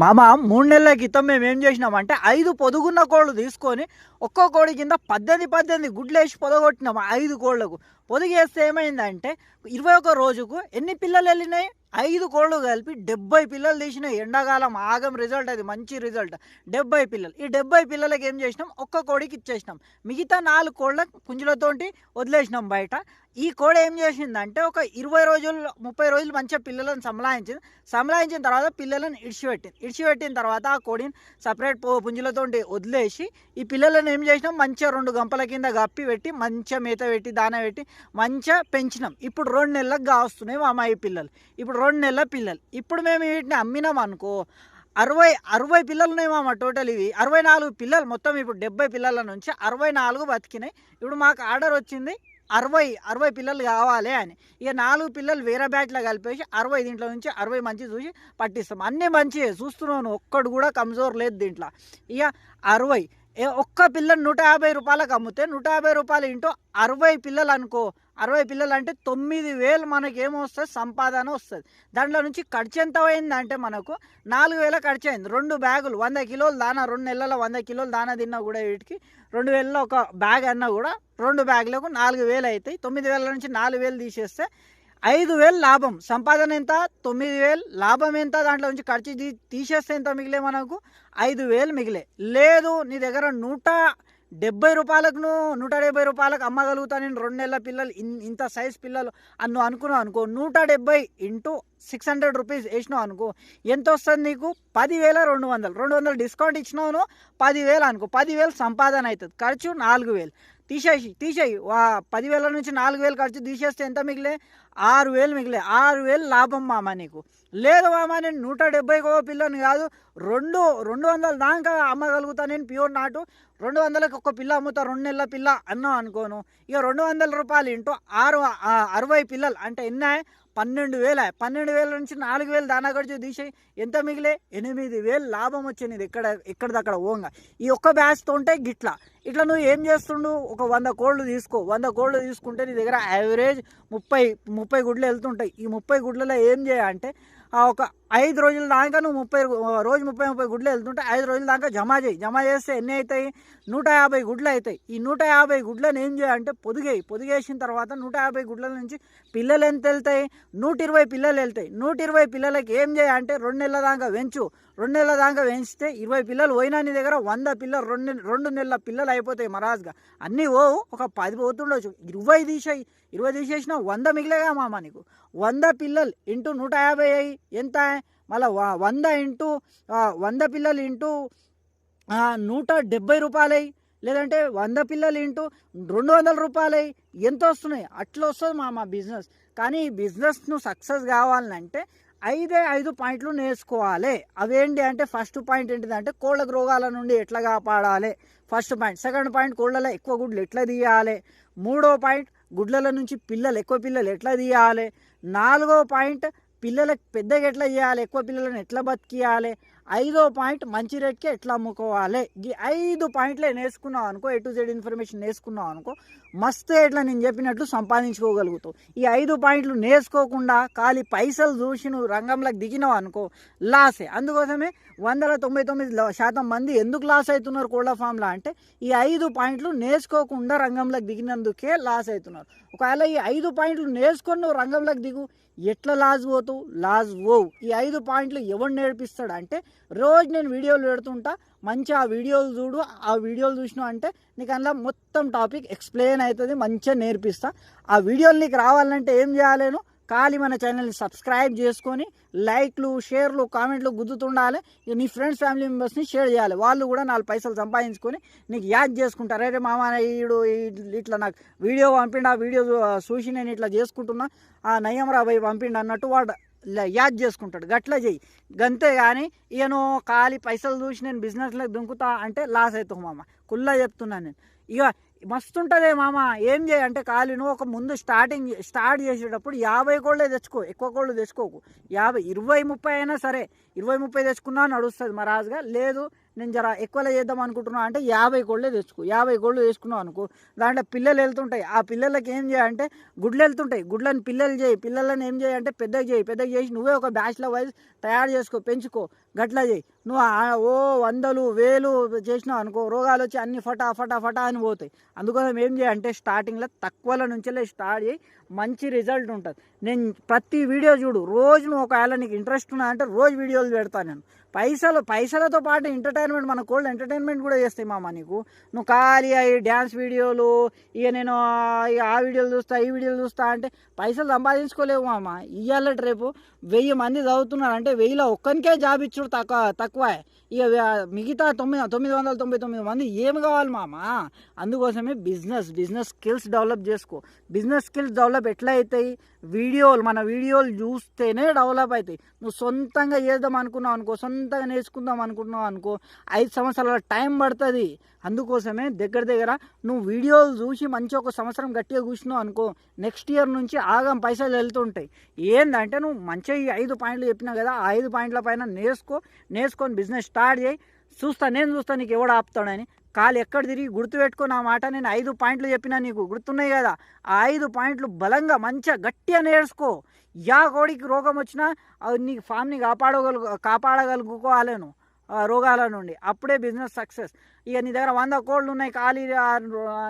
మామ మూడు నెలల క్రితం మేము ఏం చేసినామంటే ఐదు పొదుగున్న కోళ్ళు తీసుకొని ఒక్కో కోడి కింద పద్దెనిమిది పద్దెనిమిది గుడ్లు వేసి పొదగొట్టినాము ఐదు కోళ్ళకు. పొదిగేస్తే ఏమైందంటే ఇరవై ఒక రోజుకు ఎన్ని పిల్లలు వెళ్ళినాయి? ఐదు కోళ్ళు కలిపి డెబ్బై పిల్లలు తీసిన ఎండాకాలం ఆగం రిజల్ట్ అది మంచి రిజల్ట్ డెబ్బై పిల్లలు. ఈ డెబ్బై పిల్లలకి ఏం చేసినాం? ఒక్క కోడికి ఇచ్చేసినాం. మిగతా నాలుగు కోళ్ళ పుంజులతోటి వదిలేసినాం బయట. ఈ కోడి ఏం చేసిందంటే ఒక ఇరవై రోజులు ముప్పై రోజులు మంచిగా పిల్లలను సంలాయించింది. సంలాయించిన తర్వాత పిల్లలను ఇడిచిపెట్టింది. ఇడిచిపెట్టిన తర్వాత ఆ కోడిని సపరేట్ పుంజులతో వదిలేసి ఈ పిల్లలను ఏం చేసినాం? మంచిగా రెండు గంపల కింద గప్పి పెట్టి మంచిగా మేత పెట్టి దాన పెట్టి మంచిగా పెంచినాం. ఇప్పుడు రెండు నెలలకు కావస్తున్నాయి మా అమ్మాయి పిల్లలు. ఇప్పుడు రెండు నెలల పిల్లలు. ఇప్పుడు మేము వీటిని అమ్మినాం అనుకో అరవై అరవై పిల్లలు ఉన్నాయి టోటల్ ఇవి. అరవై నాలుగు పిల్లలు మొత్తం ఇప్పుడు డెబ్బై పిల్లల నుంచి అరవై నాలుగు బతికినాయి. ఇప్పుడు మాకు ఆర్డర్ వచ్చింది అరవై అరవై పిల్లలు కావాలి అని. ఇక నాలుగు పిల్లలు వేరే బ్యాట్లో కలిపేసి అరవై దీంట్లో నుంచి అరవై మంచి చూసి పట్టిస్తాం. అన్నీ మంచివే చూస్తున్నాను ఒక్కడు కూడా కమ్జోర్ లేదు దీంట్లో. ఇక అరవై. ఏ ఒక్క పిల్లని నూట యాభై రూపాయలకు అమ్మితే నూట యాభై రూపాయలు ఇంటూ అరవై పిల్లలు అనుకో అరవై పిల్లలు అంటే తొమ్మిది వేలు మనకి ఏమొస్తుంది సంపాదన వస్తుంది. దాంట్లో నుంచి ఖర్చు ఎంత అయిందంటే మనకు నాలుగు వేల ఖర్చు అయింది రెండు బ్యాగులు వంద కిలోలు దానా రెండు నెలల వంద కిలోలు దానా తిన్నా కూడా వీటికి రెండు వేలలో ఒక బ్యాగ్ అన్నా కూడా రెండు బ్యాగులకు నాలుగు వేలు అవుతాయి తొమ్మిది వేల నుంచి నాలుగు వేలు తీసేస్తే ఐదు వేలు లాభం. సంపాదన ఎంత? తొమ్మిది వేలు. లాభం ఎంత? దాంట్లో నుంచి ఖర్చు తీ- తీసేస్తే ఎంత మిగిలే మనకు? ఐదు వేలు మిగిలే. లేదు నీ దగ్గర నూట డెబ్బై రూపాయలకు నువ్వు నూట డెబ్బై రూపాయలకు అమ్మగలుగుతా నేను రెండు నెలల పిల్లలు ఇన్- ఇంత సైజ్ పిల్లలు అని నువ్వు అనుకున్నావు అనుకో నూట డెబ్బై ఇంటూ సిక్స్ హండ్రెడ్ రూపీస్ వేసినావు అనుకో ఎంత వస్తుంది నీకు? పదివేల రెండు వందలు. రెండు వందలు డిస్కౌంట్ ఇచ్చినావు పదివేలు అనుకో పదివేలు సంపాదన అవుతుంది. ఖర్చు నాలుగు వేలు. తీసేసి తీసేయి. వా పదివేల నుంచి నాలుగు వేలు ఖర్చు తీసేస్తే ఎంత మిగిలే? ఆరు వేలు మిగిలే ఆరు వేలు లాభం మామ నీకు. లేదు మామ నేను నూట డెబ్బైకో పిల్లని కాదు రెండు రెండు వందల దాకా అమ్మగలుగుతా నేను ప్యూర్ నాటు. రెండు వందలకి ఒక పిల్ల అమ్ముతా రెండు నెలల పిల్ల అన్నావు అనుకోను. ఇక రెండు వందల రూపాయలు ఇంటూ ఆరు అరవై పిల్లలు అంటే ఎన్నాయి? పన్నెండు వేల పన్నెండు వేల నుంచి నాలుగు వేలు దానా ఖర్చు తీసేయి. ఎంత మిగిలే? ఎనిమిది వేలు లాభం వచ్చింది. ఎక్కడ ఎక్కడిదక్కడ ఓంగా ఈ ఒక్క బ్యాచ్తో ఉంటే గిట్లా. ఇట్లా నువ్వు ఏం చేస్తుండు? ఒక వంద కోళ్ళు తీసుకో. వంద కోళ్ళు తీసుకుంటే నీ దగ్గర యావరేజ్ ముప్పై ముప్పై గుడ్లు వెళ్తుంటాయి. ఈ ముప్పై గుడ్లలో ఏం చేయాలంటే ఆ ఒక ఐదు రోజుల దాకా నువ్వు ముప్పై రోజు ముప్పై ముప్పై గుడ్లు వెళ్తుంటే ఐదు రోజుల దాకా జమ చేయి. జమ చేస్తే ఎన్ని అవుతాయి నూట యాభై గుడ్లు అవుతాయి ఈ నూట యాభై గుడ్లను ఏం చేయాలంటే పొదిగేయి. పొదిగేసిన తర్వాత నూట యాభై గుడ్ల నుంచి పిల్లలు ఎంత వెళ్తాయి? నూట ఇరవై పిల్లలు వెళ్తాయి. నూట ఇరవై పిల్లలకి ఏం చేయాలంటే రెండు నెలల దాకా పెంచు. రెండు నెలల దాకా పెంచితే ఇరవై పిల్లలు పోయినా నీ దగ్గర వంద పిల్లలు రెండు రెండు నెలల పిల్లలు అయిపోతాయి మరాజ్గా అన్నీ ఓ ఒక పది పోతుండొచ్చు. ఇరవై తీసేయి. ఇరవై తీసేసిన వంద మిగిలేగా మామ నీకు? వంద పిల్లలు ఇంటూ నూట యాభై అయ్యి ఎంత? మళ్ళీ వంద ఇంటూ వంద పిల్లలు ఇంటూ నూట డెబ్బై రూపాయలై లేదంటే వంద పిల్లలు ఇంటూ రెండు వందల రూపాయలై ఎంత వస్తున్నాయి? అట్లా వస్తుంది మా మా బిజినెస్. కానీ ఈ బిజినెస్ను సక్సెస్ కావాలంటే ఐదే ఐదు పాయింట్లు నేర్చుకోవాలి. అవేంటి అంటే ఫస్ట్ పాయింట్ ఏంటిదంటే కోళ్ళకు రోగాల నుండి ఎట్లా కాపాడాలి? First point. సెకండ్ పాయింట్ కోళ్ళలో ఎక్కువ గుడ్లు ఎట్లా తీయాలి? మూడో పాయింట్ గుడ్ల నుంచి పిల్లలు ఎక్కువ పిల్లలు ఎట్లా తీయాలి? నాలుగో పాయింట్ పిల్లలకు పెద్దగా ఎట్లా చేయాలి? ఎక్కువ పిల్లలను ఎట్లా బతికియాలి? ఐదో పాయింట్ మంచి రేట్కి ఎట్లా అమ్ముకోవాలి? ఈ ఐదు పాయింట్లే నేర్చుకున్నావు అనుకో ఎటు జెడ్ ఇన్ఫర్మేషన్ నేర్చుకున్నావు అనుకో మస్తు ఎట్లా నేను చెప్పినట్లు సంపాదించుకోగలుగుతావు. ఈ ఐదు పాయింట్లు నేర్చుకోకుండా ఖాళీ పైసలు చూసి నువ్వు రంగంలోకి దిగినావు అనుకో లాసే అందుకోసమే వందల తొంభై తొమ్మిది శాతం మంది ఎందుకు లాస్ అవుతున్నారు కోళ్ళ ఫామ్లో అంటే ఈ ఐదు పాయింట్లు నేర్చుకోకుండా రంగంలోకి దిగినందుకే లాస్ అవుతున్నారు. ఒకవేళ ఈ ఐదు పాయింట్లు నేర్చుకొని నువ్వు రంగంలోకి దిగు ఎట్లా లాస్ పోతావు? లాస్ ఓవ్ ఈ ఐదు పాయింట్లు ఎవరు నేర్పిస్తాడు అంటే రోజు నేను వీడియోలు పెడుతుంటా మంచి ఆ వీడియోలు చూడు ఆ వీడియోలు చూసినావు అంటే నీకు అందులో మొత్తం టాపిక్ ఎక్స్ప్లెయిన్ అవుతుంది మంచిగా నేర్పిస్తా. ఆ వీడియోలు నీకు రావాలంటే ఏం చేయాలేను? ఖాళీ మన ఛానల్ని సబ్స్క్రైబ్ చేసుకొని లైక్లు షేర్లు కామెంట్లు గుద్దుతుండాలి. ఇక నీ ఫ్రెండ్స్ ఫ్యామిలీ మెంబర్స్ని షేర్ చేయాలి. వాళ్ళు కూడా నాలుగు పైసలు సంపాదించుకొని నీకు యాద్ చేసుకుంటారు. అరే మామ ఈడు ఇట్లా నాకు వీడియో పంపిండు ఆ వీడియో చూసి నేను ఇట్లా చేసుకుంటున్నా. ఆ నయ్యం రాబాయి పంపిండు అన్నట్టు వాడు యాద్ చేసుకుంటాడు. గట్లా చెయ్యి. గంతే కానీ ఈయను ఖాళీ పైసలు చూసి నేను బిజినెస్లోకి దుంకుతా అంటే లాస్ అవుతావు మామ. కుల్లా చెప్తున్నాను నేను. ఇక మస్తు ఉంటుందే మామ. ఏం చేయి అంటే ఖాళీ నువ్వు ఒక ముందు స్టార్టింగ్ స్టార్ట్ చేసేటప్పుడు యాభై కోళ్ళే తెచ్చుకో. ఎక్కువ కోళ్ళు తెచ్చుకోకు. యాభై ఇరవై ముప్పై అయినా సరే. ఇరవై ముప్పై తెచ్చుకున్నా నడుస్తుంది మరాజుగా లేదు నేను జర ఎక్కువలో చేద్దాం అనుకుంటున్నా అంటే యాభై కోళ్ళే తెచ్చుకో. యాభై కోళ్ళు వేసుకున్నావు అనుకో. దాంట్లో పిల్లలు వెళ్తుంటాయి. ఆ పిల్లలకి ఏం చేయాలంటే గుడ్లు వెళ్తుంటాయి. గుడ్లను పిల్లలు చేయి. పిల్లలను ఏం చేయాలంటే పెద్దగా చేయి. పెద్దగా చేసి నువ్వే ఒక బ్యాచ్ల వైజ్ తయారు చేసుకో పెంచుకో. గట్లా చేయి. నువ్వు ఓ వందలు వేలు చేసినావు అనుకో రోగాలు వచ్చి అన్ని ఫటా ఫటా ఫటా అని పోతాయి. అందుకోసం ఏం చేయాలంటే స్టార్టింగ్లో తక్కువల నుంచే స్టార్ట్ చేయి. మంచి రిజల్ట్ ఉంటుంది. నేను ప్రతి వీడియో చూడు. రోజు నువ్వు ఒకవేళ నీకు ఇంట్రెస్ట్ ఉన్నా అంటే రోజు వీడియోలు పెడతాను నేను. పైసలు పైసలతో పాటు ఎంటర్టైన్మెంట్ మన కోల్డ్ ఎంటర్టైన్మెంట్ కూడా చేస్తాయి మామ నీకు. నువ్వు ఖాళీ అవి డ్యాన్స్ వీడియోలు ఇక నేను ఇక ఆ వీడియోలు చూస్తా ఈ వీడియోలు చూస్తా అంటే పైసలు సంపాదించుకోలేవు మామ. ఇవాళ రేపు వెయ్యి మంది చదువుతున్నారు అంటే వెయ్యిలో ఒక్కరికే జాబ్ ఇచ్చుడు తక్కువ తక్కువ. ఇక మిగతా తొమ్మిది తొమ్మిది వందల తొంభై తొమ్మిది మంది ఏమి కావాలి మామ? అందుకోసమే బిజినెస్ బిజినెస్ స్కిల్స్ డెవలప్ చేసుకో. బిజినెస్ స్కిల్స్ డెవలప్ ఎట్లా అవుతాయి? వీడియోలు మన వీడియోలు చూస్తేనే డెవలప్ అవుతాయి నువ్వు సొంతంగా చేద్దాం అనుకున్నావు అనుకో సొంతంగా నేర్చుకుందాం అనుకున్నావు అనుకో ఐదు సంవత్సరాల టైం పడుతుంది. అందుకోసమే దగ్గర దగ్గర నువ్వు వీడియోలు చూసి మంచి ఒక సంవత్సరం గట్టిగా కూర్చున్నావు అనుకో నెక్స్ట్ ఇయర్ నుంచి ఆగం పైసలు వెళ్తుంటాయి. ఏందంటే నువ్వు మంచిగా ఈ ఐదు పాయింట్లు చెప్పినావు కదా ఆ ఐదు పాయింట్ల పైన నేర్చుకో నేర్చుకొని బిజినెస్ స్టార్ట్ చేయి. చూస్తా నేను చూస్తా నీకు ఎవడు ఆపుతాడని. కాలు ఎక్కడ తిరిగి గుర్తుపెట్టుకో నా మాట నేను ఐదు పాయింట్లు చెప్పినా నీకు గుర్తున్నాయి కదా. ఆ ఐదు పాయింట్లు బలంగా మంచిగా గట్టిగా నేర్చుకో. యా కోడికి రోగం వచ్చినా నీకు ఫామ్ని కాపాడగలు కాపాడగలుగుకోవాలను ఆ రోగాల నుండి. అప్పుడే బిజినెస్ సక్సెస్. ఇక నీ దగ్గర వంద కోళ్ళు ఉన్నాయి ఖాళీ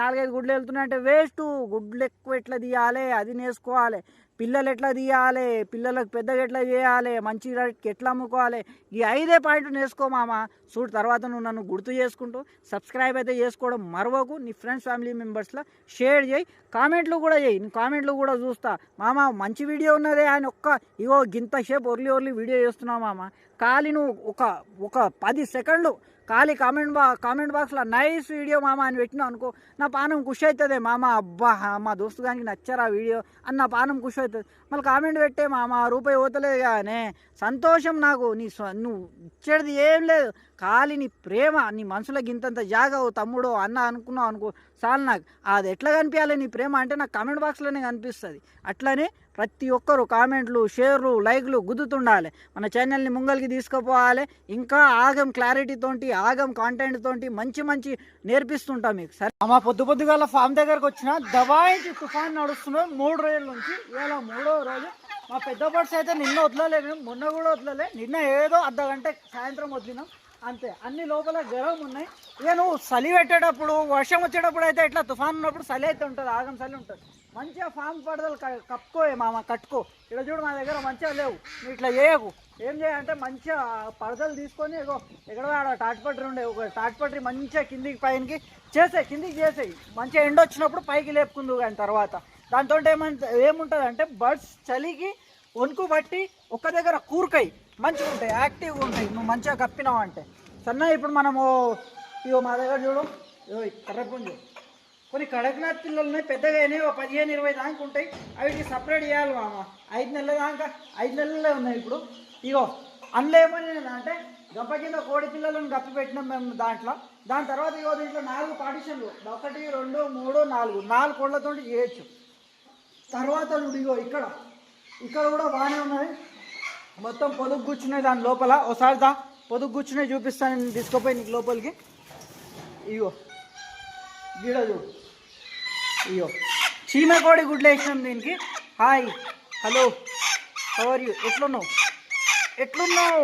నాలుగైదు గుడ్లు వెళ్తున్నాయి అంటే వేస్ట్. గుడ్లు ఎక్కువ ఎట్లా తీయాలి అది నేర్చుకోవాలి. పిల్లలు ఎట్లా తీయాలి? పిల్లలకు పెద్దగా ఎట్లా చేయాలి? మంచి రేట్కి ఎట్లా అమ్ముకోవాలి? ఈ ఐదే పాయింట్ నేర్చుకో మామ. చూడు తర్వాత నువ్వు నన్ను గుర్తు చేసుకుంటూ సబ్స్క్రైబ్ అయితే చేసుకోవడం మరవకు. నీ ఫ్రెండ్స్ ఫ్యామిలీ మెంబర్స్లో షేర్ చేయి. కామెంట్లు కూడా చేయి. నీ కామెంట్లు కూడా చూస్తా. మామ మంచి వీడియో ఉన్నదే ఆయన ఒక్క ఇగో గింత షేప్ ఒర్లీ ఒర్లీ వీడియో చేస్తున్నావు మామ. ఖాళీ నువ్వు ఒక ఒక పది సెకండ్లు ఖాళీ కామెంట్ బా కామెంట్ బాక్స్లో నైస్ వీడియో మామ అని పెట్టినావు అనుకో నా పానం ఖుషి అవుతుంది. మామ అబ్బా మా దోస్తు గానికి నచ్చారు ఆ వీడియో అని నా పానం ఖుషి అవుతుంది. మళ్ళీ కామెంట్ పెట్టే మామ రూపాయి పోతలేదు కానీ సంతోషం నాకు. నీ నువ్వు ఇచ్చేది ఏం లేదు. ఖాళీ నీ ప్రేమ నీ మనసులో గింతంత జాగవు తమ్ముడు అన్న అనుకున్నావు అనుకో చాలు నాకు. అది ఎట్లా కనిపించాలి నీ ప్రేమ అంటే నాకు కామెంట్ బాక్స్లోనే కనిపిస్తుంది. అట్లనే ప్రతి ఒక్కరు కామెంట్లు షేర్లు లైక్లు గుద్దుతుండాలి. మన ఛానల్ని ముంగల్కి తీసుకుపోవాలి. ఇంకా ఆగం క్లారిటీతోటి ఆగం కాంటెంట్ తోటి మంచి మంచి నేర్పిస్తుంటాం మీకు. సరే? మా పొద్దు పొద్దుగాల ఫామ్ దగ్గరకు వచ్చిన దబాయించి తుఫాన్ నడుస్తున్నాం మూడు రోజుల నుంచి ఇవాళ మూడో రోజు. మా పెద్ద బర్డ్స్ అయితే నిన్న వదలలేదు మేము మొన్న కూడా వదలలే. నిన్న ఏదో అర్ధ గంట సాయంత్రం వదిలినాం. అంతే. అన్ని లోపల గరం ఉన్నాయి. ఇక నువ్వు చలి పెట్టేటప్పుడు వర్షం వచ్చేటప్పుడు అయితే ఇట్లా తుఫాన్ ఉన్నప్పుడు చలి అయితే ఉంటుంది ఆగం చలి ఉంటుంది. మంచిగా ఫామ్ పడదలు క- మామ కట్టుకో. ఇక్కడ చూడు మా దగ్గర మంచిగా లేవు. నువ్వు ఇట్లా చేయకు. ఏం చేయాలంటే మంచిగా పడదలు తీసుకొని ఇగో ఎక్కడ ఆడ తాటిపట్రి ఉండే ఒక తాటిపట్రి మంచిగా కిందికి పైనకి చేసే కిందికి చేసేయి. మంచిగా ఎండ వచ్చినప్పుడు పైకి లేపుకుందు కానీ తర్వాత. దాంతో ఏమంట ఏముంటుంది అంటే బర్డ్స్ చలికి వణుకు పట్టి ఒక్క దగ్గర కూరకాయి మంచిగా ఉంటాయి యాక్టివ్గా ఉంటాయి. నువ్వు మంచిగా కప్పినావు అంటే. సన్న ఇప్పుడు మనము ఇగో మా దగ్గర చూడు. ఇగో ఈ కర్రపుంజు కొన్ని కడక్నాథ్ పిల్లలు ఉన్నాయి పెద్దగా అయినాయి ఒక పదిహేను ఇరవై దాకా ఉంటాయి. అవి సపరేట్ చేయాలి మామ. ఐదు నెలల దాకా ఐదు నెలలే ఉన్నాయి ఇప్పుడు. ఇగో అందులో ఏమని అంటే గప్ప కింద కోడి పిల్లలను గప్పి పెట్టినాం మేము దాంట్లో. దాని తర్వాత ఇగో దీంట్లో నాలుగు పార్టిషన్లు ఒకటి రెండు మూడు నాలుగు. నాలుగు కోళ్ళతో చేయొచ్చు. తర్వాత చూడు ఇగో ఇక్కడ. ఇక్కడ కూడా బాగానే ఉన్నాయి మొత్తం పొదుగు కూర్చున్నాయి దాని లోపల ఒకసారి దా పొదుగు కూర్చున్నాయి చూపిస్తాను నేను తీసుకుపోయి నీకు లోపలికి. ఇగో గీడ చూడు. ఇగో చీమ కోడి గుడ్లు వేసినాం దీనికి. హాయ్ హలో హవర్ యూ ఎట్లున్నావు? ఎట్లున్నావు?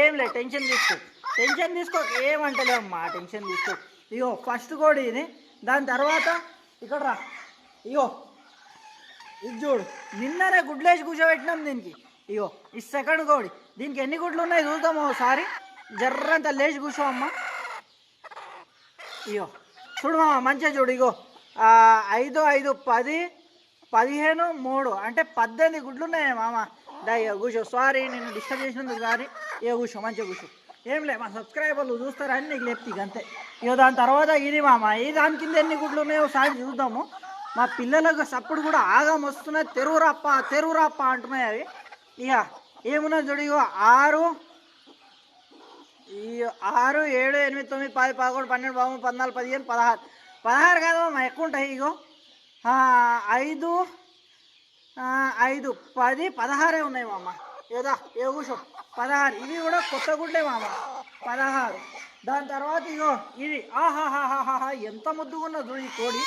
ఏం లే టెన్షన్ తీసుకో. టెన్షన్ తీసుకో ఏమంటలేమ్మా టెన్షన్ తీసుకో. ఇగో ఫస్ట్ కోడి ఇది. దాని తర్వాత ఇక్కడ రా. ఇగో ఇది చూడు. నిన్ననే గుడ్లేసి కూర్చోబెట్టినాం దీనికి. ఇగో ఈ సెకండ్ కోడి దీనికి ఎన్ని గుడ్లు ఉన్నాయి చూద్దాము ఒకసారి. జర్రంత లేచి కూర్చో అమ్మా. ఇగో చూడు మామ మంచిగా చూడు. ఇగో ఐదు ఐదు పది పదిహేను మూడు. అంటే పద్దెనిమిది గుడ్లు ఉన్నాయి మామ. దయ కూర్చో. సారీ నేను డిస్టర్బ్ చేసినందుకు సారీ ఏ కూర్చో మంచిగా కూర్చో. ఏం లే మా సబ్స్క్రైబర్లు చూస్తారని నీకు లేపు ఇక అంతే. ఇక దాని తర్వాత ఇది మామ. ఈ దాని కింద ఎన్ని గుడ్లు ఉన్నాయో సారి చూద్దాము. మా పిల్లలకు సప్పుడు కూడా ఆగం వస్తున్నాయి. తెరువురప్ప తెరువురప్ప అంటున్నాయి అవి. ఇక ఏమున్నది చూడు ఇగో ఆరు ఈ ఆరు ఏడు ఎనిమిది తొమ్మిది పది పదకొండు పన్నెండు పదమూడు పద్నాలుగు పదిహేను పదహారు. పదహారు కాదు మా ఎక్కువ ఉంటాయి ఇగో. ఐదు ఐదు పది పదహారే ఉన్నాయి మామ. ఏదా ఏ కూర్చో. పదహారు. ఇవి కూడా కొత్త గుడ్లే మామ. పదహారు. దాని తర్వాత ఇగో ఇది ఆహాహాహాహా ఎంత ముద్దుగా ఉన్నది చూడు ఈ కోడి.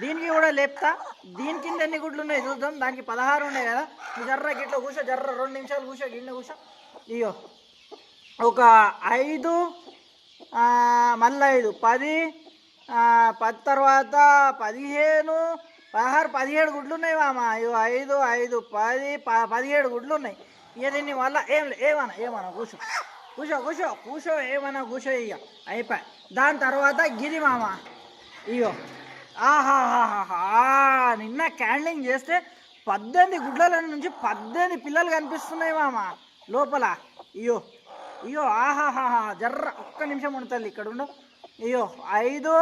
దీనికి కూడా లేపుతా. దీని కింద ఎన్ని గుడ్లు ఉన్నాయి చూద్దాం. దానికి పదహారు ఉన్నాయి కదా. జర్ర గిట్ల కూర్చో జర్ర రెండు నిమిషాలు కూర్చో గిన్నె కూర్చో. ఇయో ఒక ఐదు మళ్ళీ ఐదు. పది పది తర్వాత పదిహేను పదహారు పదిహేడు గుడ్లు ఉన్నాయి మామ. ఇగో ఐదు ఐదు పది ప పదిహేడు గుడ్లు ఉన్నాయి. ఇక దీన్ని వల్ల ఏం ఏమన్నా ఏమన్నా కూర్చో. కూర్చో కూర్చో కూర్చో ఏమన్నా కూర్చో ఇక అయిపోయి. దాని తర్వాత గిది మామ. ఇగో ఆహాహాహా నిన్న క్యాండ్లింగ్ చేస్తే పద్దెనిమిది గుడ్ల నుంచి పద్దెనిమిది పిల్లలు కనిపిస్తున్నాయి మామ లోపల. అయ్యో అయ్యో ఆహాహాహా జర్ర ఒక్క నిమిషం ఉంటుంది ఇక్కడ ఉండు. అయ్యో ఐదు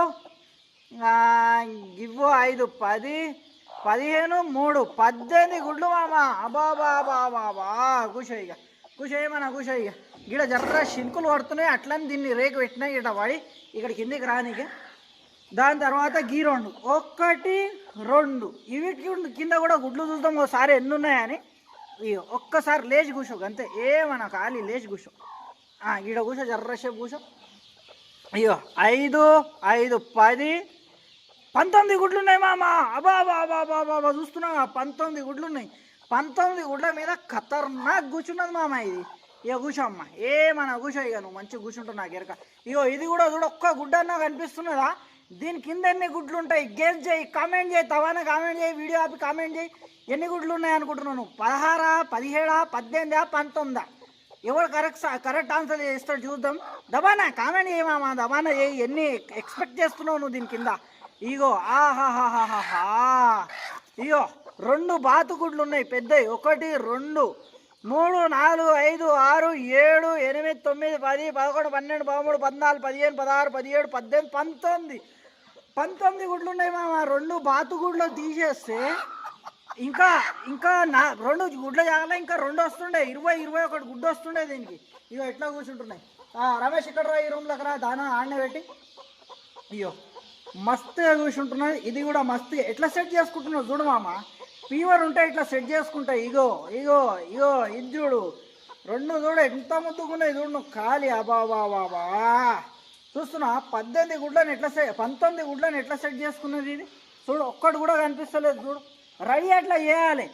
ఇవ్వు ఐదు పది పదిహేను మూడు పద్దెనిమిది గుడ్లు మామ. అబాబాబాబాబా బాబా కూర్చో ఇక కూర్చోయమన్నా కూర్చో ఇక ఇక్కడ జర్ర శింకులు పడుతున్నాయి అట్లని దీన్ని రేకు పెట్టినాయి ఇట పడి ఇక్కడ కిందికి రానికి. దాని తర్వాత గీ రెండు. ఒకటి రెండు. ఇవి కింద కూడా గుడ్లు చూద్దాం ఒకసారి ఎన్ని ఉన్నాయని ఒక్కసారి లేచి కూర్చో అంతే. ఏమన్నా ఖాళీ లేచి కూర్చో. ఈడ కూర్చో జర్రసేపు కూర్చో. అయ్యో ఐదు ఐదు పది. పంతొమ్మిది గుడ్లు ఉన్నాయి మామ. అబా బాబా బాబా చూస్తున్నావా? పంతొమ్మిది గుడ్లు ఉన్నాయి. పంతొమ్మిది గుడ్ల మీద ఖతర్నాక్ కూర్చున్నది మామ ఇది. ఇక కూర్చో అమ్మ. ఏమన్నా కూర్చో ఇక నువ్వు మంచిగా కూర్చుంటావు నాకు ఎరక ఇగో ఇది కూడా చూడ ఒక్క గుడ్డ నాకు కనిపిస్తున్నదా? దీని కింద ఎన్ని గుడ్లు ఉంటాయి? గెస్ చేయి కామెంట్ చేయి తవాన కామెంట్ చేయి వీడియో ఆపి కామెంట్ చేయి. ఎన్ని గుడ్లు ఉన్నాయి అనుకుంటున్నాను నువ్వు? పదహారా పదిహేడా పద్దెనిమిదా పంతొమ్మిదా? ఎవరు కరెక్ట్ కరెక్ట్ ఆన్సర్ చేస్తాడు చూద్దాం. దబానా కామెంట్ చేయమా దబానా చేయి. ఎన్ని ఎక్స్పెక్ట్ చేస్తున్నావు నువ్వు దీని కింద? ఇగో ఆహాహాహాహా. ఇగో రెండు బాతుగుడ్లు ఉన్నాయి పెద్దవి. ఒకటి రెండు. మూడు నాలుగు ఐదు ఆరు ఏడు ఎనిమిది తొమ్మిది పది పదకొండు పన్నెండు పదమూడు పద్నాలుగు పదిహేను పదహారు పదిహేడు పద్దెనిమిది పంతొమ్మిది. పంతొమ్మిది గుడ్లు ఉన్నాయి మామ రెండు బాతుగుడ్లు తీసేస్తే ఇంకా ఇంకా నా రెండు గుడ్లు జాగాలో ఇంకా రెండు వస్తుండే ఇరవై ఇరవై ఒకటి గుడ్డు వస్తుండే దీనికి. ఇగో ఎట్లా కూర్చుంటున్నాయి. రమేష్ ఇక్కడ రా ఈ రూమ్లోకి రా దానా ఆడనే పెట్టి. అయ్యో మస్తుగా కూర్చుంటున్నాయి. ఇది కూడా మస్తు ఎట్లా సెట్ చేసుకుంటున్నావు చూడు మామ. ఫీవర్ ఉంటే ఇట్లా సెట్ చేసుకుంటాయి ఇగో ఇగో ఇగో ఇది చూడు. రెండు చూడు ఎంత ముద్దుకున్నాయి చూడు నువ్వు. ఖాళీ. అబాబా బాబా చూస్తున్నా పద్దెనిమిది గుడ్లను ఎట్లా సెట్ పంతొమ్మిది గుడ్లను ఎట్లా సెట్ చేసుకున్నది ఇది? చూడు ఒక్కడు కూడా కనిపిస్తలేదు చూడు. రెడీ అట్లా చేయాలి?